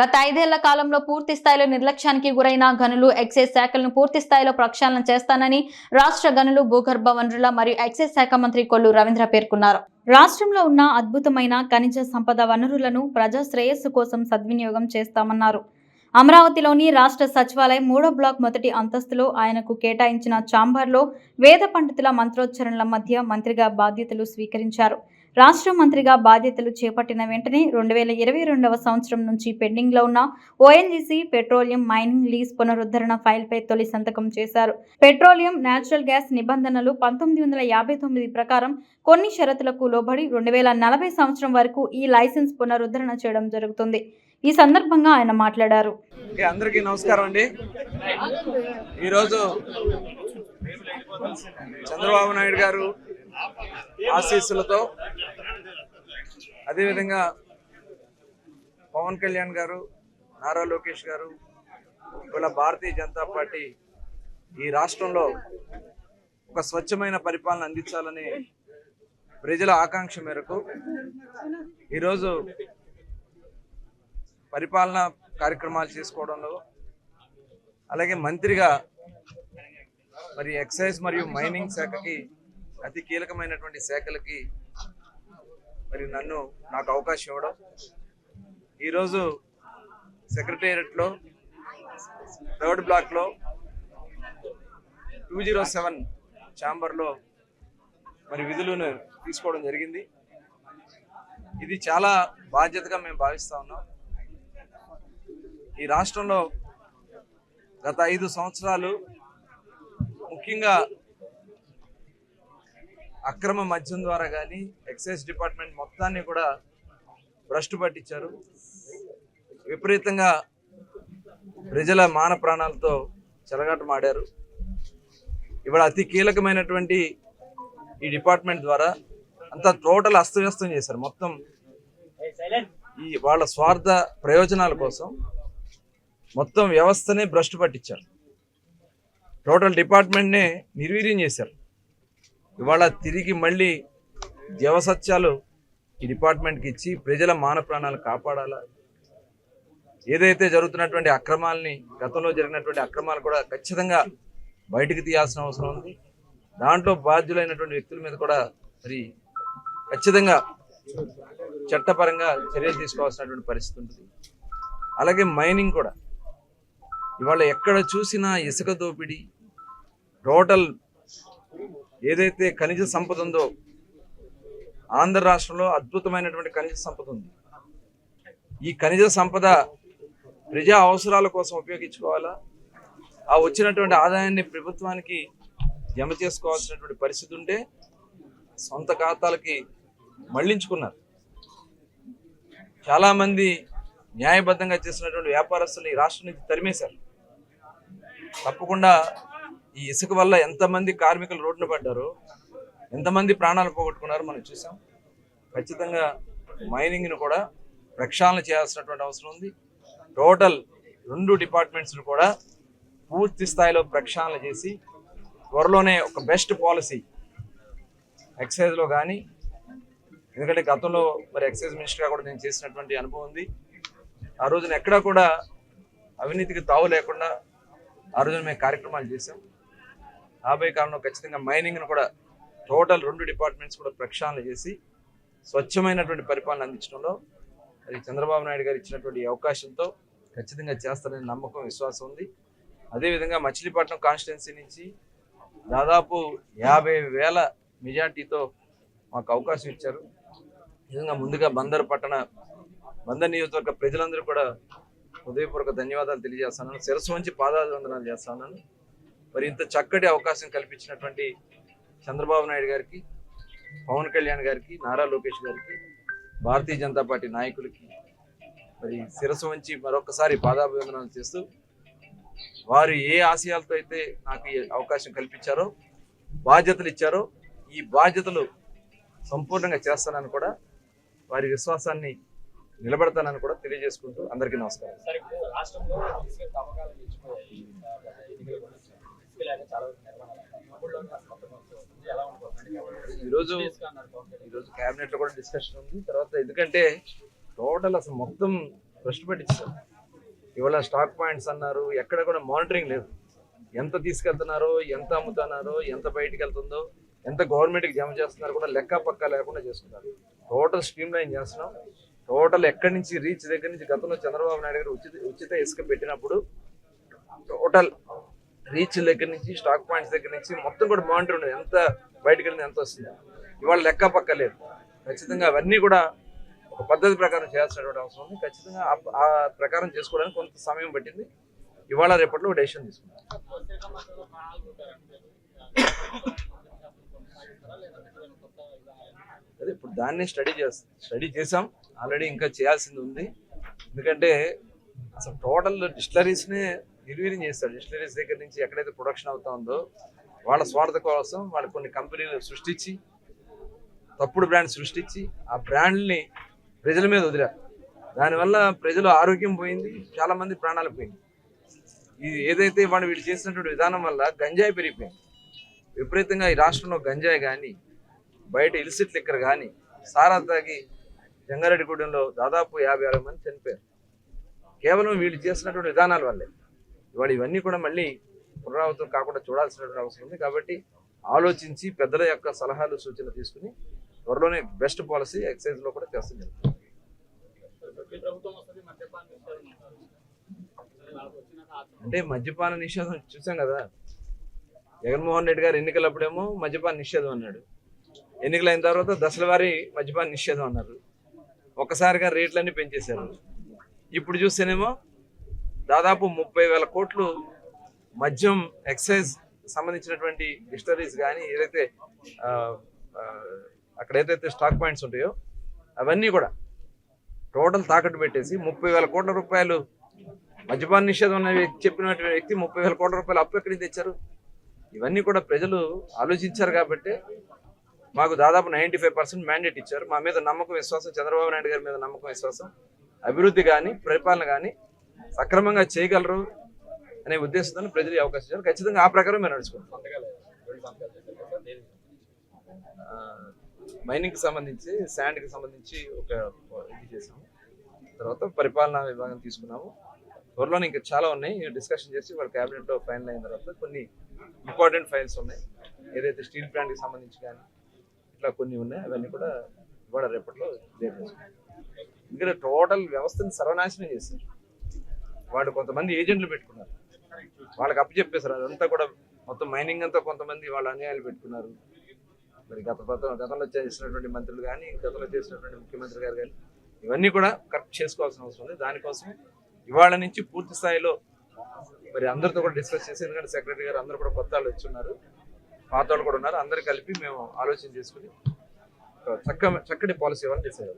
గత ఐదేళ్ళ కాలంలో పూర్తి స్థాయిలో నిర్లక్ష్యానికి గురైన గనులు ఎక్సైజ్ శాఖలను పూర్తి స్థాయిలో ప్రక్షాళన చేస్తానని రాష్ట్ర గనులు భూగర్భ వనరుల మరియు ఎక్సైజ్ శాఖ మంత్రి కొల్లు రవీంద్ర పేర్కొన్నారు. రాష్ట్రంలో ఉన్న అద్భుతమైన ఖనిజ సంపద వనరులను ప్రజా శ్రేయస్సు కోసం సద్వినియోగం చేస్తామన్నారు. అమరావతిలోని రాష్ట్ర సచివాలయం మూడో బ్లాక్ మొదటి అంతస్తులో ఆయనకు కేటాయించిన చాంబర్లో వేద పండితుల మంత్రోచ్చరణల మధ్య మంత్రిగా బాధ్యతలు స్వీకరించారు. రాష్ట్ర మంత్రిగా బాధ్యతలు చేపట్టిన వెంటనే రెండు వేల ఇరవై రెండవ సంవత్సరం నుంచి పెండింగ్లో ఉన్న ఓఎన్జీసీ పెట్రోలియం మైనింగ్ లీజ్ పునరుద్ధరణ ఫైల్పై తొలి సంతకం చేశారు. పెట్రోలియం నేచురల్ గ్యాస్ నిబంధనలు పంతొమ్మిది వందల యాభై తొమ్మిది ప్రకారం కొన్ని షరతులకు లోబడి రెండు వేల నలభై సంవత్సరం వరకు ఈ లైసెన్స్ పునరుద్ధరణ చేయడం జరుగుతుంది. ఈ సందర్భంగా ఆయన మాట్లాడారు. అందరికీ నమస్కారం అండి. ఈరోజు చంద్రబాబు నాయుడు గారు ఆశీస్సులతో. అదేవిధంగా పవన్ కళ్యాణ్ గారు నారా లోకేష్ గారు ఇవాళ భారతీయ జనతా పార్టీ ఈ రాష్ట్రంలో ఒక స్వచ్ఛమైన పరిపాలన అందించాలని ప్రజల ఆకాంక్ష మేరకు ఈరోజు పరిపాలన కార్యక్రమాలు చేసుకోవడంలో అలాగే మంత్రిగా మరి ఎక్సైజ్ మరియు మైనింగ్ శాఖకి అతి కీలకమైనటువంటి శాఖలకి మరి నన్ను నాకు అవకాశం ఇవ్వడం. ఈరోజు సెక్రటేరియట్లో థర్డ్ బ్లాక్లో టూ జీరో సెవెన్ ఛాంబర్లో మరి విధులను తీసుకోవడం జరిగింది. ఇది చాలా బాధ్యతగా మేము భావిస్తూ ఉన్నాం. ఈ రాష్ట్రంలో గత ఐదు సంవత్సరాలు ముఖ్యంగా అక్రమ మద్యం ద్వారా కానీ ఎక్సైజ్ డిపార్ట్మెంట్ మొత్తాన్ని కూడా భ్రష్టు పట్టించారు. విపరీతంగా ప్రజల మాన ప్రాణాలతో చెలగాటమాడారు. ఇవాళ అతి కీలకమైనటువంటి ఈ డిపార్ట్మెంట్ ద్వారా అంతా టోటల్ అస్తవ్యస్తం చేశారు. మొత్తం ఈ వాళ్ళ స్వార్థ ప్రయోజనాల కోసం మొత్తం వ్యవస్థనే భ్రష్టు పట్టించారు. టోటల్ డిపార్ట్మెంట్నే నిర్వీర్యం చేశారు. ఇవాళ తిరిగి మళ్ళీ జవసత్యాలు ఈ డిపార్ట్మెంట్కి ఇచ్చి ప్రజల మాన ప్రాణాలు కాపాడాలా? ఏదైతే జరుగుతున్నటువంటి అక్రమాలని గతంలో జరిగినటువంటి అక్రమాలు కూడా ఖచ్చితంగా బయటికి తీయాల్సిన అవసరం ఉంది. దాంట్లో బాధ్యులైనటువంటి వ్యక్తుల మీద కూడా మరి ఖచ్చితంగా చట్టపరంగా చర్యలు తీసుకోవాల్సినటువంటి పరిస్థితి ఉంటుంది. అలాగే మైనింగ్ కూడా. ఇవాళ ఎక్కడ చూసినా ఇసుక దోపిడీ టోటల్ ఏదైతే ఖనిజ సంపద ఉందో ఆంధ్ర రాష్ట్రంలో అద్భుతమైనటువంటి ఖనిజ సంపద ఉంది. ఈ ఖనిజ సంపద ప్రజా అవసరాల కోసం ఉపయోగించుకోవాలా? ఆ వచ్చినటువంటి ఆదాయాన్ని ప్రభుత్వానికి జమ చేసుకోవాల్సినటువంటి పరిస్థితి ఉంటే సొంత ఖాతాలకి మళ్ళించుకున్నారు. చాలామంది న్యాయబద్ధంగా చేసినటువంటి వ్యాపారస్తులు ఈ రాష్ట్రం నుంచి తరిమేశారు. తప్పకుండా ఈ ఇసుక వల్ల ఎంతమంది కార్మికులు రోడ్డున పడ్డారు ఎంతమంది ప్రాణాలు పోగొట్టుకున్నారో మనం చూసాం. ఖచ్చితంగా మైనింగ్ను కూడా ప్రక్షాళన చేయాల్సినటువంటి అవసరం ఉంది. టోటల్ రెండు డిపార్ట్మెంట్స్ను కూడా పూర్తి స్థాయిలో ప్రక్షాళన చేసి త్వరలోనే ఒక బెస్ట్ పాలసీ ఎక్సైజ్లో కానీ ఎందుకంటే గతంలో మరి ఎక్సైజ్ మినిస్టర్గా కూడా నేను చేసినటువంటి అనుభవం ఉంది. ఆ రోజున ఎక్కడా కూడా అవినీతికి తావు లేకుండా ఆ రోజున మేము కార్యక్రమాలు చేసాం రాబోయే కాలంలో ఖచ్చితంగా మైనింగ్ను కూడా టోటల్ రెండు డిపార్ట్మెంట్స్ కూడా ప్రక్షాళన చేసి స్వచ్ఛమైనటువంటి పరిపాలన అందించడంలో అది చంద్రబాబు నాయుడు గారు ఇచ్చినటువంటి అవకాశంతో ఖచ్చితంగా చేస్తారనే నమ్మకం విశ్వాసం ఉంది. అదేవిధంగా మచిలీపట్నం కాన్స్టిట్యున్సీ నుంచి దాదాపు యాభై వేల మెజార్టీతో మాకు అవకాశం ఇచ్చారు. నిజంగా ముందుగా బందర్ పట్టణ బందర్ నియోజకవర్గ ప్రజలందరూ కూడా హృదయపూర్వక ధన్యవాదాలు తెలియజేస్తున్నాను. శిరస్సు నుంచి పాదాలు వందనాలు చేస్తున్నాను. మరి ఇంత చక్కటి అవకాశం కల్పించినటువంటి చంద్రబాబు నాయుడు గారికి పవన్ కళ్యాణ్ గారికి నారా లోకేష్ గారికి భారతీయ జనతా పార్టీ నాయకులకి మరి శిరసు వంచి మరొకసారి పాదాభివందనాలు చేస్తూ వారు ఏ ఆశయాలతో అయితే నాకు ఈ అవకాశం కల్పించారో బాధ్యతలు ఇచ్చారో ఈ బాధ్యతలు సంపూర్ణంగా చేస్తానని కూడా వారి విశ్వాసాన్ని నిలబెడతానని కూడా తెలియజేసుకుంటూ అందరికీ నమస్కారం. ఈరోజు. ఈరోజు క్యాబినెట్లో కూడా డిస్కషన్ ఉంది. తర్వాత ఎందుకంటే టోటల్ అసలు మొత్తం భ్రష్టు పట్టించారు. ఇవాళ స్టాక్ పాయింట్స్ అన్నారు. ఎక్కడ కూడా మానిటరింగ్ లేదు. ఎంత తీసుకెళ్తున్నారో ఎంత అమ్ముతున్నారో ఎంత బయటికి వెళ్తుందో ఎంత గవర్నమెంట్కి జమ చేస్తున్నారో కూడా లెక్క పక్క లేకుండా చేసుకున్నారు. టోటల్ స్ట్రీమ్ లైన్ చేస్తున్నాం. టోటల్ ఎక్కడి నుంచి రీచ్ దగ్గర నుంచి గతంలో చంద్రబాబు నాయుడు గారు ఉచిత ఉచిత ఇసుక పెట్టినప్పుడు టోటల్ రీచ్ దగ్గర నుంచి స్టాక్ పాయింట్స్ దగ్గర నుంచి మొత్తం కూడా మానిటర్ ఉండేది. ఎంత బయటకు వెళ్ళింది ఎంత వస్తుంది. ఇవాళ లెక్క పక్క లేదు. ఖచ్చితంగా అవన్నీ కూడా ఒక పద్ధతి ప్రకారం చేయాల్సినటువంటి అవసరం ఉంది. ఖచ్చితంగా ఆ- ఆ ప్రకారం చేసుకోవడానికి కొంత సమయం పట్టింది. ఇవాళ రేపట్లో డెసిషన్ తీసుకున్నాం అదే ఇప్పుడు దాన్ని స్టడీ చేస్తాం స్టడీ చేసాం ఆల్రెడీ ఇంకా చేయాల్సింది ఉంది. ఎందుకంటే అసలు టోటల్ డిస్టిలరీస్నే నిర్వీర్యం చేస్తారు డిస్టిలరీస్ దగ్గర నుంచి ఎక్కడైతే ప్రొడక్షన్ అవుతా ఉందో వాళ్ళ స్వార్థ కోసం వాళ్ళు కొన్ని కంపెనీలు సృష్టించి తప్పుడు బ్రాండ్ సృష్టించి ఆ బ్రాండ్ని ప్రజల మీద వదిలారు. దానివల్ల ప్రజలు ఆరోగ్యం పోయింది చాలామంది ప్రాణాలు పోయింది. ఇది ఏదైతే వాళ్ళు వీళ్ళు చేసినటువంటి విధానం వల్ల గంజాయి పెరిగిపోయింది. విపరీతంగా ఈ రాష్ట్రంలో గంజాయి కానీ బయట ఇల్సిట్ లిక్కర్ కానీ సారా తాగి జంగారెడ్డిగూడెంలో దాదాపు యాభై అరవై మంది చనిపోయారు. కేవలం వీళ్ళు చేసినటువంటి విధానాల వల్లే. ఇవాళ ఇవన్నీ కూడా మళ్ళీ పునరావృతం కాకుండా చూడాల్సినటువంటి అవసరం ఉంది. కాబట్టి ఆలోచించి పెద్దల యొక్క సలహాలు సూచనలు తీసుకుని త్వరలోనే బెస్ట్ పాలసీ ఎక్సైజ్లో కూడా చేస్తుంది అంటే మద్యపాన నిషేధం చూసాం కదా. జగన్మోహన్ రెడ్డి గారు ఎన్నికలప్పుడేమో మద్యపాన నిషేధం అన్నాడు. ఎన్నికలైన తర్వాత దశల వారి మద్యపాన నిషేధం అన్నారు. ఒక్కసారిగా రేట్లన్నీ పెంచేశారు. ఇప్పుడు చూస్తేనేమో దాదాపు ముప్పై వేల కోట్లు మద్యం ఎక్సైజ్ సంబంధించినటువంటి డిస్టరీస్ కానీ ఏదైతే అక్కడ ఏదైతే స్టాక్ పాయింట్స్ ఉంటాయో అవన్నీ కూడా టోటల్ తాకట్టు పెట్టేసి ముప్పై వేల కోట్ల రూపాయలు మద్యపాన నిషేధం అనే చెప్పినటువంటి వ్యక్తి ముప్పై వేల కోట్ల రూపాయలు అప్పు ఎక్కడికి తెచ్చారు? ఇవన్నీ కూడా ప్రజలు ఆలోచించారు కాబట్టి మాకు దాదాపు నైంటీ ఫైవ్ పర్సెంట్ మ్యాండేట్ ఇచ్చారు. మా మీద నమ్మకం విశ్వాసం చంద్రబాబు నాయుడు గారి మీద నమ్మకం విశ్వాసం అభివృద్ధి కానీ పరిపాలన కానీ సక్రమంగా చేయగలరు అనే ఉద్దేశంతో ప్రజలు అవకాశం ఇచ్చారు. ఖచ్చితంగా ఆ ప్రకారం మేము నడుచుకుంటాం మైనింగ్కి సంబంధించి శాండ్కి సంబంధించి ఒక ఇది చేసాము తర్వాత పరిపాలనా విభాగం తీసుకున్నాము. త్వరలోనే ఇంకా చాలా ఉన్నాయి. డిస్కషన్ చేసి వాళ్ళ క్యాబినెట్లో ఫైనల్ అయిన తర్వాత కొన్ని ఇంపార్టెంట్ ఫైల్స్ ఉన్నాయి. ఏదైతే స్టీల్ ప్లాంట్కి సంబంధించి కానీ ఇట్లా కొన్ని ఉన్నాయి. అవన్నీ కూడా ఇవాళ రేపట్లో క్లియర్ చేసుకుంటాం టోటల్ వ్యవస్థను సర్వనాశనం చేశారు. వాళ్ళు కొంతమంది ఏజెంట్లు పెట్టుకున్నారు. వాళ్ళకి అప్పు చెప్పేశారు. అదంతా కూడా మొత్తం మైనింగ్ అంతా కొంతమంది వాళ్ళ అన్యాయాలు పెట్టుకున్నారు. మరి గత గతంలో చేసినటువంటి మంత్రులు కానీ గతంలో చేసినటువంటి ముఖ్యమంత్రి గారు కానీ ఇవన్నీ కూడా కరెక్ట్ చేసుకోవాల్సిన అవసరం ఉంది. దానికోసం ఇవాళ నుంచి పూర్తి స్థాయిలో మరి అందరితో కూడా డిస్కస్ చేసి ఎందుకంటే సెక్రటరీ గారు అందరూ కూడా కొత్త వాళ్ళు వచ్చి ఉన్నారు పాత వాళ్ళు కూడా ఉన్నారు. అందరు కలిపి మేము ఆలోచన చేసుకుని చక్క చక్కటి పాలసీ ఇవ్వాలని డిసైడ్